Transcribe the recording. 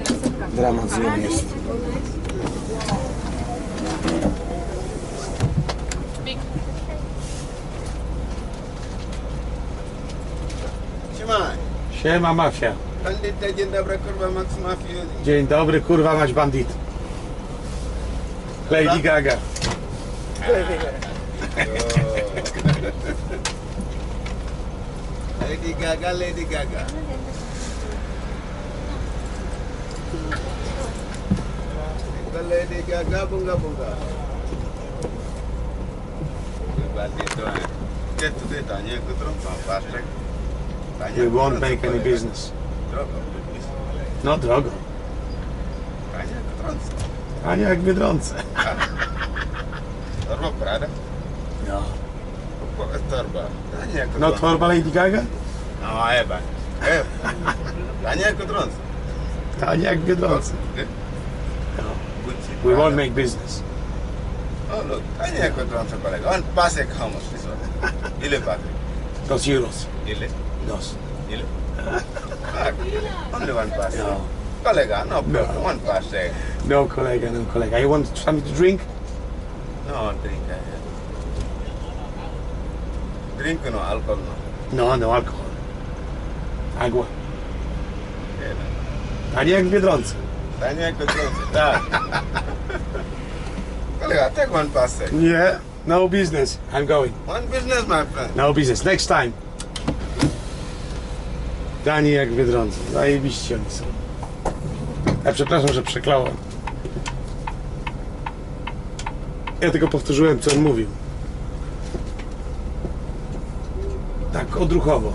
Nasypka. Dramat z nią jest. Big. Trzymaj. Siema mafia. Bandyta, dzień dobry, kurwa, Max Mafia. Dzień dobry, kurwa mać bandit. Lady Gaga. Lady Gaga, Lady Gaga. Bunga Lady Gaga, bunga bunga. Bandito. Get to the tanya ke terus fast We won't make any business. Drogo. No drogo. Tanya ke terus. A nie jak w Biedronce. Torba Prada. No. Pokok torba. Tanya ke No terus. torba Lady Gaga? No. Eh. Tanya ke terus. A nie jak w? No. We won't make business. Oh, look. Tanya ke terus kolega. On pasek much this one? Ile pack? Dos euros. Ile? Dos. Ile? Only one pass. No. Kolega, no. No. One pass. eh. No kolega, no kolega. You want something to drink? No drink. eh. Drink no alcohol no. No, no alkohol. Agua. Eh, no. A nie jak w Biedronce. Tak. Kolega, take one eh. Nie. No business. I'm going. One business, my friend. No business. Next time. Dani jak w Biedronce. Zajebiście oni są. Ja przepraszam, że przeklałem. Ja tylko powtórzyłem, co on mówił. Tak odruchowo.